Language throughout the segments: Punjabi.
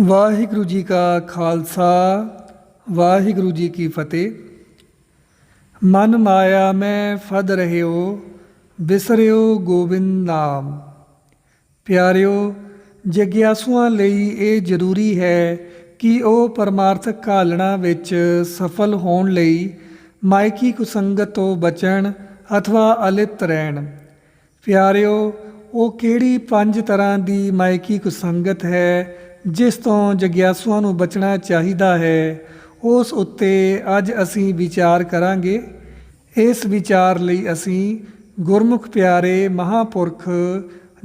ਵਾਹਿਗੁਰੂ ਜੀ ਕਾ ਖਾਲਸਾ, ਵਾਹਿਗੁਰੂ ਜੀ ਕੀ ਫਤਿਹ। ਮਨ ਮਾਇਆ ਮੈਂ ਫਦ ਰਹਿਓ, ਬਿਸਰਿਓ ਗੋਬਿੰਦ ਨਾਮ। ਪਿਆਰਿਓ, ਜਗਿਆਸੂਆਂ ਲਈ ਇਹ ਜ਼ਰੂਰੀ ਹੈ ਕਿ ਉਹ ਪਰਮਾਰਥਕ ਕਾਲਣਾ ਵਿੱਚ ਸਫਲ ਹੋਣ ਲਈ ਮਾਇਕੀ ਕੁਸੰਗਤ ਤੋਂ ਬਚਣ ਅਥਵਾ ਅਲਿਪਤ ਰਹਿਣ। ਪਿਆਰਿਓ, ਉਹ ਕਿਹੜੀ ਪੰਜ ਤਰ੍ਹਾਂ ਦੀ ਮਾਇਕੀ ਕੁਸੰਗਤ ਹੈ ਜਿਸ ਤੋਂ ਜਗਿਆਸੂਆਂ ਨੂੰ ਬਚਣਾ ਚਾਹੀਦਾ ਹੈ, ਉਸ ਉੱਤੇ ਅੱਜ ਅਸੀਂ ਵਿਚਾਰ ਕਰਾਂਗੇ। ਇਸ ਵਿਚਾਰ ਲਈ ਅਸੀਂ ਗੁਰਮੁਖ ਪਿਆਰੇ ਮਹਾਪੁਰਖ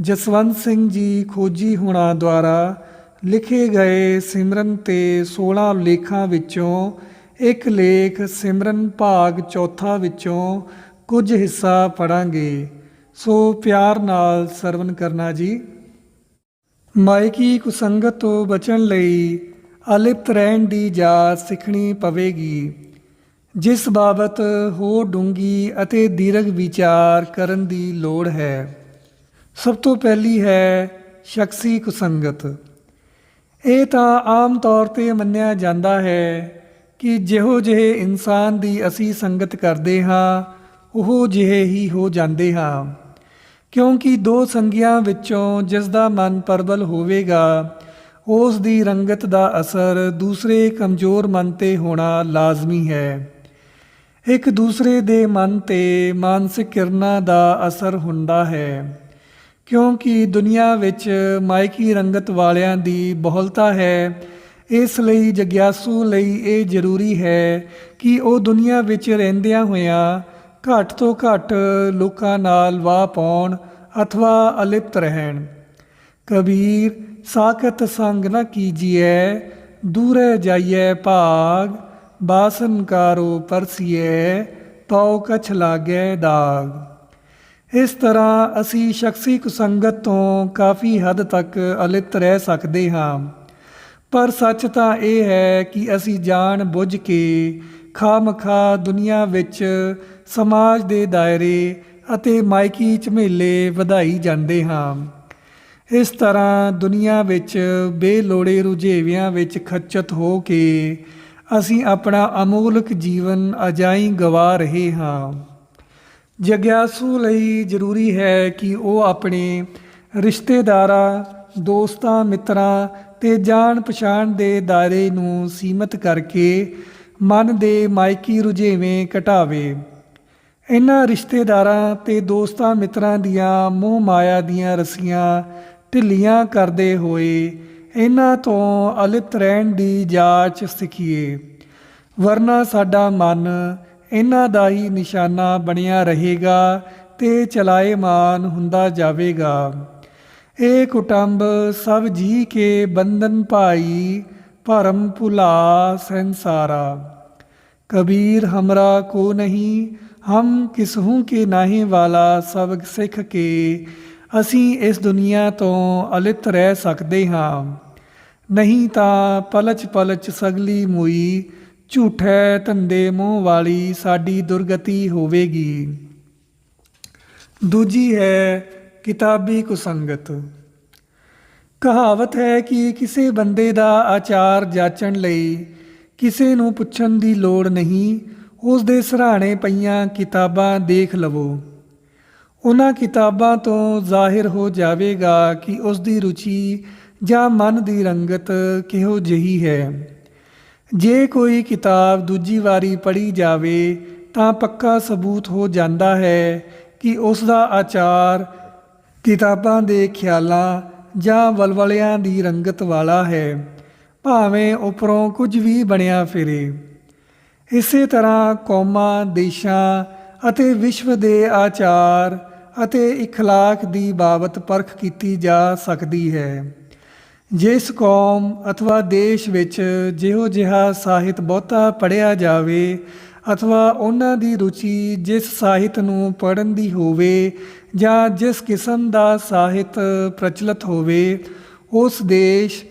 ਜਸਵੰਤ ਸਿੰਘ ਜੀ ਖੋਜੀ ਹੁਣਾ ਦੁਆਰਾ ਲਿਖੇ ਗਏ ਸਿਮਰਨ ਤੇ 16 ਲੇਖਾਂ ਵਿੱਚੋਂ ਇੱਕ ਲੇਖ ਸਿਮਰਨ ਭਾਗ ਚੌਥਾ ਵਿੱਚੋਂ ਕੁਝ ਹਿੱਸਾ ਪੜਾਂਗੇ ਸੋ ਪਿਆਰ ਨਾਲ ਸਰਵਨ ਕਰਨਾ ਜੀ। ਮਾਇਕੀ ਕੁਸੰਗਤ ਤੋਂ ਬਚਣ ਲਈ ਅਲਿਪਤ ਰਹਿਣ ਦੀ ਜਾਚ ਸਿੱਖਣੀ ਪਵੇਗੀ। ਜਿਸ ਬਾਬਤ ਹੋ ਡੂੰਗੀ ਅਤੇ ਦੀਰਘ ਵਿਚਾਰ ਕਰਨ ਦੀ ਲੋੜ ਹੈ, ਸਭ ਤੋਂ ਪਹਿਲੀ ਹੈ ਸ਼ਖਸੀ ਕੁਸੰਗਤ। ਇਹ ਤਾਂ ਆਮ ਤੌਰ ਤੇ ਮੰਨਿਆ ਜਾਂਦਾ ਹੈ ਕਿ ਜਿਹੋ ਜਿਹੇ ਇਨਸਾਨ ਦੀ ਅਸੀਂ ਸੰਗਤ ਕਰਦੇ ਹਾਂ, ਉਹ ਜਿਹੇ ਹੀ ਹੋ ਜਾਂਦੇ ਹਾਂ। ਕਿਉਂਕਿ ਦੋ ਸੰਗੀਆਂ ਵਿੱਚੋਂ ਜਿਸ ਦਾ ਮਨ ਪਰਬਲ ਹੋਵੇਗਾ ਉਸ ਦੀ ਰੰਗਤ ਦਾ ਅਸਰ ਦੂਸਰੇ ਕਮਜ਼ੋਰ ਮਨ ਤੇ ਹੋਣਾ ਲਾਜ਼ਮੀ ਹੈ। ਇੱਕ ਦੂਸਰੇ ਦੇ ਮਨ ਤੇ ਮਾਨਸਿਕ ਕਿਰਨਾਂ ਦਾ ਅਸਰ ਹੁੰਦਾ ਹੈ, ਕਿਉਂਕਿ ਦੁਨੀਆ ਵਿੱਚ ਮਾਇਕੀ ਰੰਗਤ ਵਾਲਿਆਂ ਦੀ ਬਹੁਲਤਾ ਹੈ। ਇਸ ਲਈ ਜਗਿਆਸੂ ਲਈ ਇਹ ਜ਼ਰੂਰੀ ਹੈ ਕਿ ਉਹ ਦੁਨੀਆ ਵਿੱਚ ਰਹਿੰਦਿਆਂ ਹੋਇਆਂ ਘੱਟ ਤੋਂ ਘੱਟ ਲੋਕਾਂ ਨਾਲ ਵਾਹ ਪਾਉਣ ਅਥਵਾ ਅਲਿਪਤ ਰਹਿਣ। ਕਬੀਰ, ਸਾਖਤ ਸੰਗ ਨ ਕੀਜੀਐ, ਦੂਰੇ ਜਾਈਐ ਭਾਗ, ਬਾਸਨ ਕਾਰੋ ਪਰਸੀਐ ਤਉ ਕਛ ਲਾਗੈ ਦਾਗ। ਇਸ ਤਰ੍ਹਾਂ ਅਸੀਂ ਸ਼ਖਸੀ ਕੁਸੰਗਤ ਤੋਂ ਕਾਫੀ ਹੱਦ ਤੱਕ ਅਲਿਪਤ ਰਹਿ ਸਕਦੇ ਹਾਂ। ਪਰ ਸੱਚ ਤਾਂ ਇਹ ਹੈ ਕਿ ਅਸੀਂ ਜਾਣ ਬੁੱਝ ਕੇ ਖਾਮਖਾ ਦੁਨੀਆ ਵਿੱਚ ਸਮਾਜ ਦੇ ਦਾਇਰੇ ਅਤੇ ਮਾਇਕੀ ਝਮੇਲੇ ਵਧਾਈ ਜਾਂਦੇ ਹਾਂ। ਇਸ ਤਰ੍ਹਾਂ ਦੁਨੀਆ ਵਿੱਚ ਬੇਲੋੜੇ ਰੁਝੇਵਿਆਂ ਵਿੱਚ ਖੱਚਤ ਹੋ ਕੇ ਅਸੀਂ ਆਪਣਾ ਅਮੋਲਕ ਜੀਵਨ ਅਜਾਈ ਗਵਾ ਰਹੇ ਹਾਂ। ਜਗਿਆਸੂ ਲਈ ਜ਼ਰੂਰੀ ਹੈ ਕਿ ਉਹ ਆਪਣੇ ਰਿਸ਼ਤੇਦਾਰਾਂ, ਦੋਸਤਾਂ, ਮਿੱਤਰਾਂ ਤੇ ਜਾਣ ਪਛਾਣ ਦੇ ਦਾਇਰੇ ਨੂੰ ਸੀਮਤ ਕਰਕੇ ਮਨ ਦੇ ਮਾਇਕੀ ਰੁਝੇਵੇਂ ਘਟਾਵੇ। ਇਹਨਾਂ ਰਿਸ਼ਤੇਦਾਰਾਂ ਤੇ ਦੋਸਤਾਂ ਮਿੱਤਰਾਂ ਦੀਆਂ ਮੋਹ ਮਾਇਆ ਦੀਆਂ ਰਸੀਆਂ ਢਿੱਲੀਆਂ ਕਰਦੇ ਹੋਏ ਇਹਨਾਂ ਤੋਂ ਅਲਿਪਤ ਰਹਿਣ ਦੀ ਜਾਂਚ ਸਿੱਖੀਏ। ਵਰਨਾ ਸਾਡਾ ਮਨ ਇਹਨਾਂ ਦਾ ਹੀ ਨਿਸ਼ਾਨਾ ਬਣਿਆ ਰਹੇਗਾ ਤੇ ਚਲਾਏਮਾਨ ਹੁੰਦਾ ਜਾਵੇਗਾ। ਇਹ ਕੁਟੰਬ ਸਭ ਜੀ ਕੇ ਬੰਧਨ ਭਾਈ ਭਰਮ ਭੁਲਾ ਸੰਸਾਰਾ ਕਬੀਰ ਹਮਰਾ ਕੋ ਨਹੀਂ ਹਮ ਕਿਸਹੂ ਕੇ ਨਾਹੀ ਵਾਲਾ ਸਬਕ ਸਿੱਖ ਕੇ ਅਸੀਂ ਇਸ ਦੁਨੀਆ ਤੋਂ ਅਲਿਪਤ ਰਹਿ ਸਕਦੇ ਹਾਂ ਨਹੀਂ ਤਾਂ ਪਲਚ ਪਲਚ ਸਗਲੀ ਮੋਈ ਝੂਠੇ ਧੰਦੇ ਮੋਹ ਵਾਲੀ ਸਾਡੀ ਦੁਰਗਤੀ ਹੋਵੇਗੀ ਦੂਜੀ ਹੈ ਕਿਤਾਬੀ ਕੁਸੰਗਤ ਕਹਾਵਤ ਹੈ ਕਿ ਕਿਸੇ ਬੰਦੇ ਦਾ ਆਚਾਰ ਜਾਚਣ ਲਈ ਕਿਸੇ ਨੂੰ ਪੁੱਛਣ ਦੀ ਲੋੜ ਨਹੀਂ, ਉਸ ਦੇ ਸਰਾਣੇ ਪਈਆਂ ਕਿਤਾਬਾਂ ਦੇਖ ਲਵੋ। ਉਹਨਾਂ ਕਿਤਾਬਾਂ ਤੋਂ ਜ਼ਾਹਿਰ ਹੋ ਜਾਵੇਗਾ ਕਿ ਉਸ ਦੀ ਰੁਚੀ ਜਾਂ ਮਨ ਦੀ ਰੰਗਤ ਕਿਹੋ ਜਿਹੀ ਹੈ। ਜੇ ਕੋਈ ਕਿਤਾਬ ਦੂਜੀ ਵਾਰੀ ਪੜ੍ਹੀ ਜਾਵੇ, ਤਾਂ ਪੱਕਾ ਸਬੂਤ ਹੋ ਜਾਂਦਾ ਹੈ ਕਿ ਉਸ ਦਾ ਆਚਾਰ ਕਿਤਾਬਾਂ ਦੇ ਖਿਆਲਾਂ ਜਾਂ ਵਲਵਲਿਆਂ ਦੀ ਰੰਗਤ ਵਾਲਾ ਹੈ ਭਾਵੇਂ ਉਪਰੋਂ ਕੁਝ ਵੀ ਬਣਿਆ ਫਿਰੇ ਇਸੇ ਤਰ੍ਹਾਂ ਕੌਮਾਂ ਦੇਸ਼ਾਂ ਅਤੇ ਵਿਸ਼ਵ ਦੇ ਆਚਾਰ ਅਤੇ اخلاق ਦੀ ਬਾਬਤ ਪਰਖ ਕੀਤੀ ਜਾ ਸਕਦੀ ਹੈ ਜਿਸ ਕੌਮ ਅਥਵਾ ਦੇਸ਼ ਵਿੱਚ ਜਿਹੋ ਜਿਹਾ ਸਾਹਿਤ ਬਹੁਤਾ ਪੜਿਆ ਜਾਵੇ ਅਥਵਾ ਉਹਨਾਂ ਦੀ ਰੁਚੀ ਜਿਸ ਸਾਹਿਤ ਨੂੰ ਪੜਨ ਦੀ ਹੋਵੇ ਜਾਂ ਜਿਸ ਕਿਸਮ ਦਾ ਸਾਹਿਤ ਪ੍ਰਚਲਿਤ ਹੋਵੇ ਉਸ ਦੇਸ਼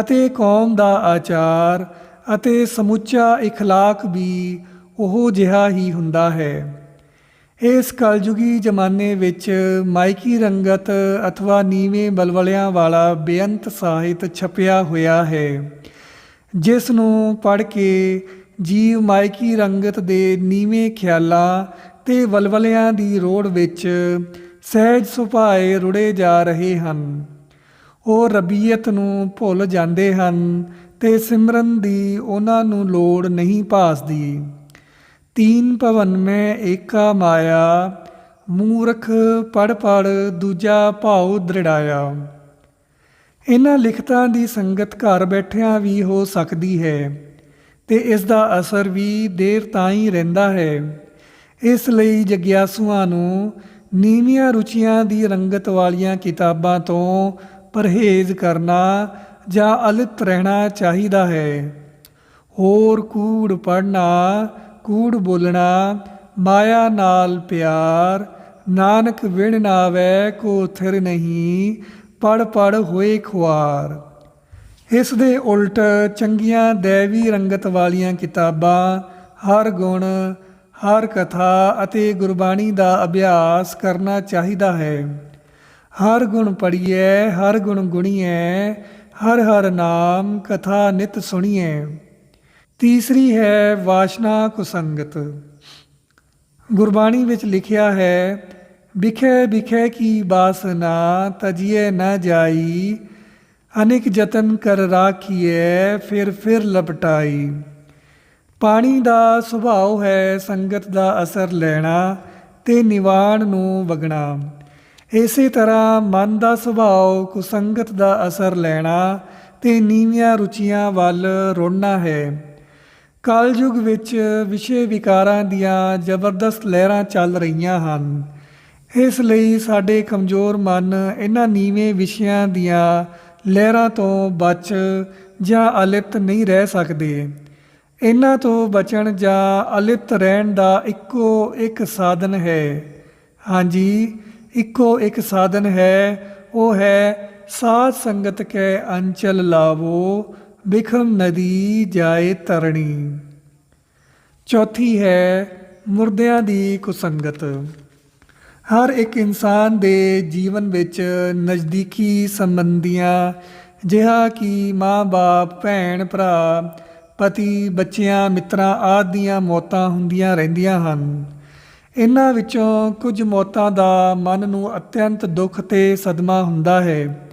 ਅਤੇ ਕੌਮ ਦਾ ਆਚਾਰ ਅਤੇ ਸਮੁੱਚਾ اخلاق ਵੀ ਉਹ ਜਿਹਾ ਹੀ ਹੁੰਦਾ ਹੈ ਇਸ ਕਲਯੁਗੀ ਜ਼ਮਾਨੇ ਵਿੱਚ ਮਾਇਕੀ ਰੰਗਤ ਅਥਵਾ ਨੀਵੇਂ ਬਲਵਲਿਆਂ ਵਾਲਾ ਬੇਅੰਤ ਸਾਹਿਤ ਛਪਿਆ ਹੋਇਆ ਹੈ ਜਿਸ ਨੂੰ ਪੜ੍ਹ ਕੇ ਜੀਵ ਮਾਇਕੀ ਰੰਗਤ ਦੇ ਨੀਵੇਂ ਖਿਆਲਾਂ ਤੇ ਵਲਵਲਿਆਂ ਦੀ ਰੋੜ ਵਿੱਚ ਸਹਿਜ ਸੁਭਾਏ ਰੁੜੇ ਜਾ ਰਹੇ ਹਨ। ਉਹ ਰਬੀਅਤ ਨੂੰ ਭੁੱਲ ਜਾਂਦੇ ਹਨ ਤੇ ਸਿਮਰਨ ਦੀ ਉਹਨਾਂ ਨੂੰ ਲੋੜ ਨਹੀਂ ਭਾਸਦੀ। ਤੀਨ ਭਵਨ ਮੈਂ ਏਕਾ ਮਾਇਆ, ਮੂਰਖ ਪੜ ਪੜ ਦੂਜਾ ਭਾਉ ਦ੍ਰਿੜਾਇਆ। ਇਹਨਾਂ ਲਿਖਤਾਂ ਦੀ ਸੰਗਤ ਘਰ ਬੈਠਿਆਂ ਵੀ ਹੋ ਸਕਦੀ ਹੈ। ਤੇ ਇਸ ਦਾ ਅਸਰ ਵੀ ਦੇਰ ਤਾਂ ਹੀ ਰਹਿੰਦਾ ਹੈ। ਇਸ ਲਈ ਜਗਿਆਸੂਆਂ ਨੂੰ ਨੀਵੀਆਂ ਰੁਚੀਆਂ ਦੀ ਰੰਗਤ ਵਾਲੀਆਂ ਕਿਤਾਬਾਂ ਤੋਂ ਪਰਹੇਜ਼ ਕਰਨਾ ਜਾਂ ਅਲਿਤ ਰਹਿਣਾ ਚਾਹੀਦਾ ਹੈ। ਹੋਰ ਕੂੜ ਪੜਨਾ ਕੂੜ ਬੋਲਣਾ, ਮਾਇਆ ਨਾਲ ਪਿਆਰ, ਨਾਨਕ ਵਿਣ ਨਾਵੈ ਕੋ ਥਿਰ ਨਹੀਂ ਪੜ ਪੜ ਹੋਏ ਖੁਆਰ। ਇਸ ਦੇ ਉਲਟ ਚੰਗੀਆਂ ਦੇਵੀ ਰੰਗਤ ਵਾਲੀਆਂ ਕਿਤਾਬਾਂ, ਹਰ ਗੁਣ, ਹਰ ਕਥਾ ਅਤੇ ਗੁਰਬਾਣੀ ਦਾ ਅਭਿਆਸ ਕਰਨਾ ਚਾਹੀਦਾ ਹੈ। ਹਰ ਗੁਣ ਪੜੀਏ ਹਰ ਗੁਣ ਗੁਣੀਏ ਹਰ ਹਰ ਨਾਮ ਕਥਾ ਨਿਤ ਸੁਣੀਏ ਤੀਸਰੀ ਹੈ ਵਾਸ਼ਨਾ ਕੁਸੰਗਤ। ਗੁਰਬਾਣੀ ਵਿੱਚ ਲਿਖਿਆ ਹੈ, ਵਿਖੇ ਵਿਖੇ ਕੀ ਬਾਸਨਾ ਤਜੀਏ ਨਾ ਜਾਈ ਅਨੇਕ ਯਤਨ ਕਰ ਰਾਖੀਏ ਫਿਰ ਫਿਰ ਲਪਟਾਈ। ਪਾਣੀ ਦਾ ਸੁਭਾਅ ਹੈ, ਸੰਗਤ ਦਾ ਅਸਰ ਲੈਣਾ ਤੇ ਨਿਵਾਣ ਨੂੰ ਵਗਣਾ। ਇਸੇ ਤਰ੍ਹਾਂ ਮਨ ਦਾ ਸੁਭਾਅ, ਕੁਸੰਗਤ ਦਾ ਅਸਰ ਲੈਣਾ ਤੇ ਨੀਵੀਆਂ ਰੁਚੀਆਂ ਵੱਲ ਰੋੜਨਾ ਹੈ। ਕਲਯੁਗ ਵਿੱਚ ਵਿਸ਼ੇ ਵਿਕਾਰਾਂ ਦੀਆਂ ਜ਼ਬਰਦਸਤ ਲਹਿਰਾਂ ਚੱਲ ਰਹੀਆਂ ਹਨ। ਇਸ ਲਈ ਸਾਡੇ ਕਮਜ਼ੋਰ ਮਨ ਇਹਨਾਂ ਨੀਵੇਂ ਵਿਸ਼ਿਆਂ ਦੀਆਂ ਲਹਿਰਾਂ ਤੋਂ ਬਚ ਜਾਂ ਅਲਿਪਤ ਨਹੀਂ ਰਹਿ ਸਕਦੇ। ਇਹਨਾਂ ਤੋਂ ਬਚਣ ਜਾਂ ਅਲਿਪਤ ਰਹਿਣ ਦਾ ਇੱਕੋ ਇੱਕ ਸਾਧਨ ਹੈ। ਹਾਂਜੀ, ਇੱਕੋ ਇੱਕ ਸਾਧਨ ਹੈ। ਉਹ ਹੈ, ਸਾਧ ਸੰਗਤ ਕੇ ਅੰਚਲ ਲਾਵੋ ਬਿਖਮ ਨਦੀ ਜਾਏ ਤਰਣੀ। ਚੌਥੀ ਹੈ, ਮੁਰਦਿਆਂ ਦੀ ਕੁਸੰਗਤ। ਹਰ ਇੱਕ ਇਨਸਾਨ ਦੇ ਜੀਵਨ ਵਿੱਚ ਨਜ਼ਦੀਕੀ ਸੰਬੰਧੀਆਂ, ਜਿਹਾ ਕਿ ਮਾਂ-ਬਾਪ ਭੈਣ ਭਰਾ, ਪਤੀ, ਬੱਚਿਆਂ, ਮਿੱਤਰਾਂ ਆਦਿ ਦੀਆਂ ਮੌਤਾਂ ਹੁੰਦੀਆਂ ਰਹਿੰਦੀਆਂ ਹਨ। ਇਹਨਾਂ ਵਿੱਚੋਂ ਕੁਝ ਮੌਤਾਂ ਦਾ ਮਨ ਨੂੰ ਅਤਿਅੰਤ ਦੁੱਖ ਤੇ ਸਦਮਾ ਹੁੰਦਾ ਹੈ।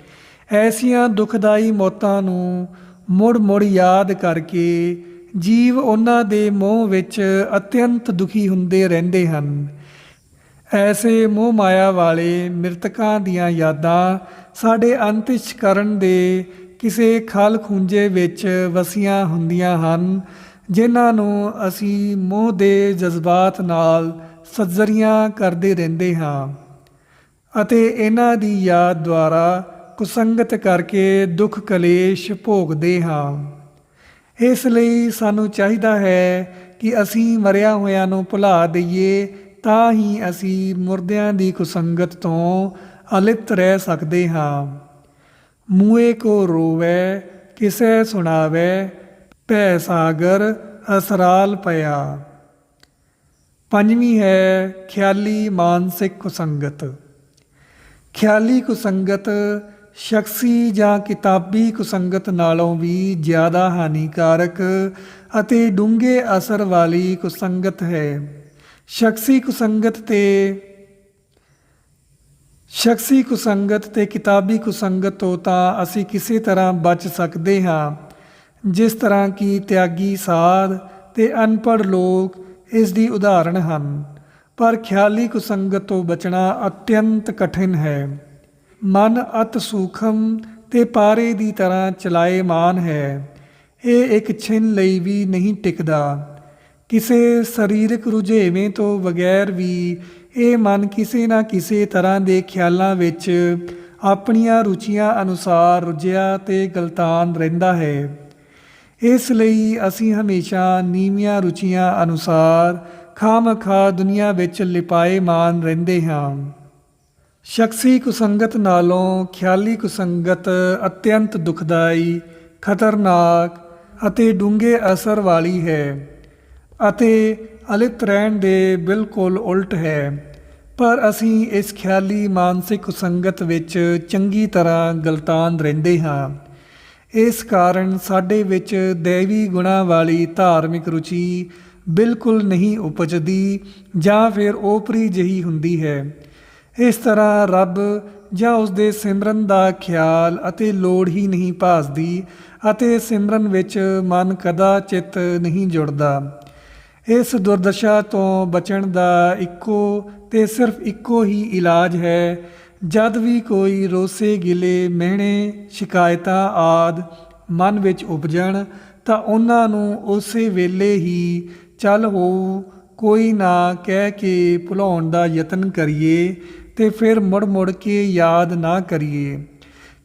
ਐਸੀਆਂ ਦੁਖਦਾਈ ਮੌਤਾਂ ਨੂੰ ਮੁੜ-ਮੁੜ ਯਾਦ ਕਰਕੇ ਜੀਵ ਉਹਨਾਂ ਦੇ ਮੋਹ ਵਿੱਚ ਅਤਿਅੰਤ ਦੁਖੀ ਹੁੰਦੇ ਰਹਿੰਦੇ ਹਨ। ਐਸੇ ਮੋਹ ਮਾਇਆ ਵਾਲੇ ਮ੍ਰਿਤਕਾਂ ਦੀਆਂ ਯਾਦਾਂ ਸਾਡੇ ਅੰਤਿਸ਼ਕਰਨ ਦੇ ਕਿਸੇ ਖਲ ਖੂੰਜੇ ਵਿੱਚ ਵਸੀਆਂ ਹੁੰਦੀਆਂ ਹਨ, ਜਿਨ੍ਹਾਂ ਨੂੰ ਅਸੀਂ ਮੋਹ ਦੇ ਜਜ਼ਬਾਤ ਨਾਲ ਸੱਜਰੀਆਂ ਕਰਦੇ ਰਹਿੰਦੇ ਹਾਂ ਅਤੇ ਇਹਨਾਂ ਦੀ ਯਾਦ ਦੁਆਰਾ ਕੁਸੰਗਤ ਕਰਕੇ ਦੁੱਖ ਕਲੇਸ਼ ਭੋਗਦੇ ਹਾਂ। ਇਸ ਲਈ ਸਾਨੂੰ ਚਾਹੀਦਾ ਹੈ ਕਿ ਅਸੀਂ ਮਰਿਆ ਹੋਇਆਂ ਨੂੰ ਭੁਲਾ ਦਈਏ ਤਾਂ ਹੀ ਅਸੀਂ ਮੁਰਦਿਆਂ ਦੀ ਕੁਸੰਗਤ ਤੋਂ ਅਲਿਪਤ ਰਹਿ ਸਕਦੇ ਹਾਂ। ਮੂਏ ਕੋ ਰੋਵੇ, ਕਿਸੈ ਸੁਣਾਵੇ, ਭੈ ਸਾਗਰ ਅਸਰਾਲ ਪਿਆ। ਪੰਜਵੀਂ ਹੈ ਖਿਆਲੀ ਮਾਨਸਿਕ ਕੁਸੰਗਤ ਖਿਆਲੀ ਕੁਸੰਗਤ ਸ਼ਖਸੀ ਜਾਂ ਕਿਤਾਬੀ ਕੁਸੰਗਤ ਨਾਲੋਂ ਵੀ ਜ਼ਿਆਦਾ ਹਾਨੀਕਾਰਕ ਅਤੇ ਡੂੰਘੇ ਅਸਰ ਵਾਲੀ ਕੁਸੰਗਤ ਹੈ। ਸ਼ਖਸੀ ਕੁਸੰਗਤ ਤੇ, ਸ਼ਖਸੀ ਕੁਸੰਗਤ ਤੇ ਕਿਤਾਬੀ ਕੁਸੰਗਤ ਤੋਂ ਤਾਂ ਅਸੀਂ ਕਿਸੇ ਤਰ੍ਹਾਂ ਬਚ ਸਕਦੇ ਹਾਂ। ਜਿਸ ਤਰ੍ਹਾਂ ਕਿ ਤਿਆਗੀ ਸਾਧ ਤੇ ਅਨਪੜ੍ਹ ਲੋਕ ਇਸ ਦੀ ਉਦਾਹਰਣ ਹਨ। ਪਰ ਖਿਆਲੀ ਕੁਸੰਗਤ ਤੋਂ ਬਚਣਾ ਅਤਿਅੰਤ ਕਠਿਨ ਹੈ। ਮਨ ਅਤ ਸੂਖਮ ਤੇ ਪਾਰੇ ਦੀ ਤਰ੍ਹਾਂ ਚਲਾਏ ਮਾਨ ਹੈ। ਇਹ ਇੱਕ ਛਿਨ ਲਈ ਵੀ ਨਹੀਂ ਟਿਕਦਾ। ਕਿਸੇ ਸਰੀਰਕ ਰੁਝੇਵੇਂ ਤੋਂ ਬਗੈਰ ਵੀ ਇਹ ਮਨ ਕਿਸੇ ਨਾ ਕਿਸੇ ਤਰ੍ਹਾਂ ਦੇ ਖਿਆਲਾਂ ਵਿੱਚ ਆਪਣੀਆਂ ਰੁਚੀਆਂ ਅਨੁਸਾਰ ਰੁਝਿਆ ਤੇ ਗਲਤਾਨ ਰਹਿੰਦਾ ਹੈ। ਇਸ ਲਈ ਅਸੀਂ ਹਮੇਸ਼ਾ ਨੀਵੀਆਂ ਰੁਚੀਆਂ ਅਨੁਸਾਰ ਖਾਮਖਾ ਦੁਨੀਆ ਵਿੱਚ ਲਿਪਾਏ ਮਾਨ ਰਹਿੰਦੇ ਹਾਂ। ਸ਼ਖਸੀ ਕੁਸੰਗਤ ਨਾਲੋਂ ਖਿਆਲੀ ਕੁਸੰਗਤ ਅਤਿਅੰਤ ਦੁਖਦਾਈ, ਖਤਰਨਾਕ ਅਤੇ ਡੂੰਘੇ ਅਸਰ ਵਾਲੀ ਹੈ। ਅਤੇ ਅਲਿਪਤ ਰਹਿਣ ਦੇ ਬਿਲਕੁਲ ਉਲਟ ਹੈ। ਪਰ ਅਸੀਂ ਇਸ ਖਿਆਲੀ ਮਾਨਸਿਕ ਸੰਗਤ ਵਿੱਚ ਚੰਗੀ ਤਰ੍ਹਾਂ ਗਲਤਾਨ ਰਹਿੰਦੇ ਹਾਂ। ਇਸ ਕਾਰਨ ਸਾਡੇ ਵਿੱਚ ਦੇਵੀ ਗੁਣਾ ਵਾਲੀ ਧਾਰਮਿਕ ਰੁਚੀ ਬਿਲਕੁਲ ਨਹੀਂ ਉਪਜਦੀ ਜਾਂ ਫਿਰ ਓਪਰੀ ਜਿਹੀ ਹੁੰਦੀ ਹੈ। ਇਸ ਤਰ੍ਹਾਂ ਰੱਬ ਜਾਂ ਉਸ ਦੇ ਸਿਮਰਨ ਦਾ ਖਿਆਲ ਅਤੇ ਲੋੜ ਹੀ ਨਹੀਂ ਭਾਸਦੀ ਅਤੇ ਸਿਮਰਨ ਵਿੱਚ ਮਨ ਕਦਾ ਚਿੱਤ ਨਹੀਂ ਜੁੜਦਾ। ਇਸ ਦੁਰਦਸ਼ਾ ਤੋਂ ਬਚਣ ਦਾ ਇੱਕੋ ਤੇ ਸਿਰਫ ਇੱਕੋ ਹੀ ਇਲਾਜ ਹੈ। ਜਦ ਵੀ ਕੋਈ ਰੋਸੇ, ਗਿਲੇ, ਮਹਿਣੇ, ਸ਼ਿਕਾਇਤਾਂ ਆਦ ਮਨ ਵਿੱਚ ਉਪਜਣ, ਤਾਂ ਉਹਨਾਂ ਨੂੰ ਉਸੇ ਵੇਲੇ ਹੀ ਚੱਲ ਹੋ ਕੋਈ ਨਾ ਕਹਿ ਕੇ ਭੁਲਾਉਣ ਦਾ ਯਤਨ ਕਰੀਏ ਤੇ ਫਿਰ ਮੁੜ ਮੁੜ ਕੇ ਯਾਦ ਨਾ ਕਰੀਏ।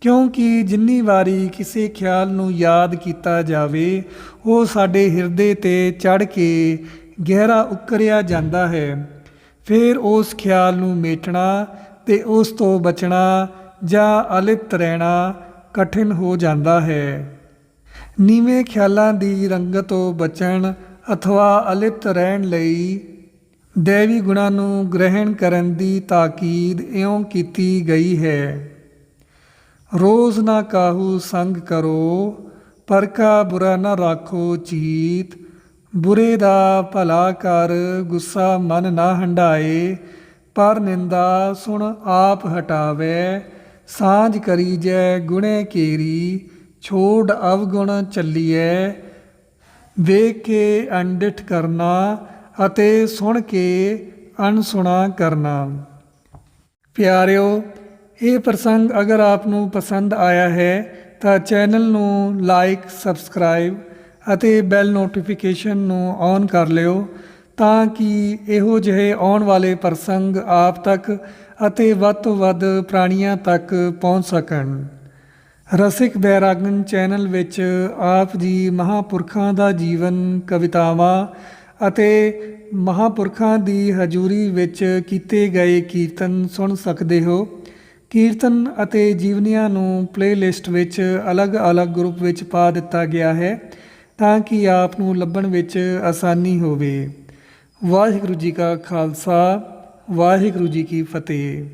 ਕਿਉਂਕਿ ਜਿੰਨੀ ਵਾਰੀ ਕਿਸੇ ਖਿਆਲ ਨੂੰ ਯਾਦ ਕੀਤਾ ਜਾਵੇ, ਉਹ ਸਾਡੇ ਹਿਰਦੇ ਤੇ ਚੜ ਕੇ ਗਹਿਰਾ ਉਕਰਿਆ ਜਾਂਦਾ ਹੈ। ਫਿਰ ਉਸ ਖਿਆਲ ਨੂੰ ਮੇਟਣਾ ਤੇ ਉਸ ਤੋਂ ਬਚਣਾ ਜਾਂ ਅਲਿਪਤ ਰਹਿਣਾ ਕਠਿਨ ਹੋ ਜਾਂਦਾ ਹੈ। ਨੀਵੇਂ ਖਿਆਲਾਂ ਦੀ ਰੰਗਤ ਤੋਂ ਬਚਣ ਅਥਵਾ ਅਲਿਪਤ ਰਹਿਣ ਲਈ ਦੇਵੀ ਗੁਣਾਂ ਨੂੰ ਗ੍ਰਹਿਣ ਕਰਨ ਦੀ ਤਾਕੀਦ ਇਉਂ ਕੀਤੀ ਗਈ ਹੈ। ਰੋਜ਼ ਨਾ ਕਾਹੂ ਸੰਗ ਕਰੋ, ਪਰ ਕਾ ਬੁਰਾ ਨਾ ਰਾਖੋ ਚੀਤ। ਬੁਰੇ ਦਾ ਭਲਾ ਕਰ ਗੁੱਸਾ ਮਨ ਨਾ ਹੰਡਾਏ ਪਰ ਨਿੰਦਾ ਸੁਣ ਆਪ ਹਟਾਵੇ। ਸਾਂਝ ਕਰੀ ਜੈ ਗੁਣੇ ਕੇਰੀ, ਛੋੜ ਅਵਗੁਣ ਚੱਲੀਐ। ਵੇਖ ਕੇ ਅੰਡਿਠ ਕਰਨਾ ਅਤੇ ਸੁਣ ਕੇ ਅਣਸੁਣਾ ਕਰਨਾ। ਪਿਆਰਿਓ ਇਹ ਪ੍ਰਸੰਗ ਅਗਰ ਆਪ ਨੂੰ ਪਸੰਦ ਆਇਆ ਹੈ, ਤਾਂ ਚੈਨਲ ਨੂੰ ਲਾਈਕ, ਸਬਸਕ੍ਰਾਈਬ ਅਤੇ ਬੈਲ ਨੋਟੀਫਿਕੇਸ਼ਨ ਨੂੰ ਔਨ ਕਰ ਲਿਓ ਤਾਂ ਕਿ ਇਹੋ ਜਿਹੇ ਆਉਣ ਵਾਲੇ ਪ੍ਰਸੰਗ ਆਪ ਤੱਕ ਅਤੇ ਵੱਧ ਤੋਂ ਵੱਧ ਪ੍ਰਾਣੀਆਂ ਤੱਕ ਪਹੁੰਚ ਸਕਣ। ਰਸਿਕ ਬੈਰਾਗਨ ਚੈਨਲ ਵਿੱਚ ਆਪ ਜੀ ਮਹਾਪੁਰਖਾਂ ਦਾ ਜੀਵਨ, ਕਵਿਤਾਵਾਂ ਅਤੇ ਮਹਾਪੁਰਖਾਂ ਦੀ ਹਜ਼ੂਰੀ ਵਿੱਚ ਕੀਤੇ ਗਏ ਕੀਰਤਨ ਸੁਣ ਸਕਦੇ ਹੋ। ਕੀਰਤਨ ਅਤੇ ਜੀਵਨੀਆਂ ਨੂੰ ਪਲੇਲਿਸਟ ਵਿੱਚ ਅਲੱਗ-ਅਲੱਗ ਗਰੁੱਪ ਵਿੱਚ ਪਾ ਦਿੱਤਾ ਗਿਆ ਹੈ ਤਾਂ ਕਿ ਆਪ ਨੂੰ ਲੱਭਣ ਵਿੱਚ ਆਸਾਨੀ ਹੋਵੇ। ਵਾਹਿਗੁਰੂ ਜੀ ਕਾ ਖਾਲਸਾ, ਵਾਹਿਗੁਰੂ ਜੀ ਕੀ ਫਤਿਹ।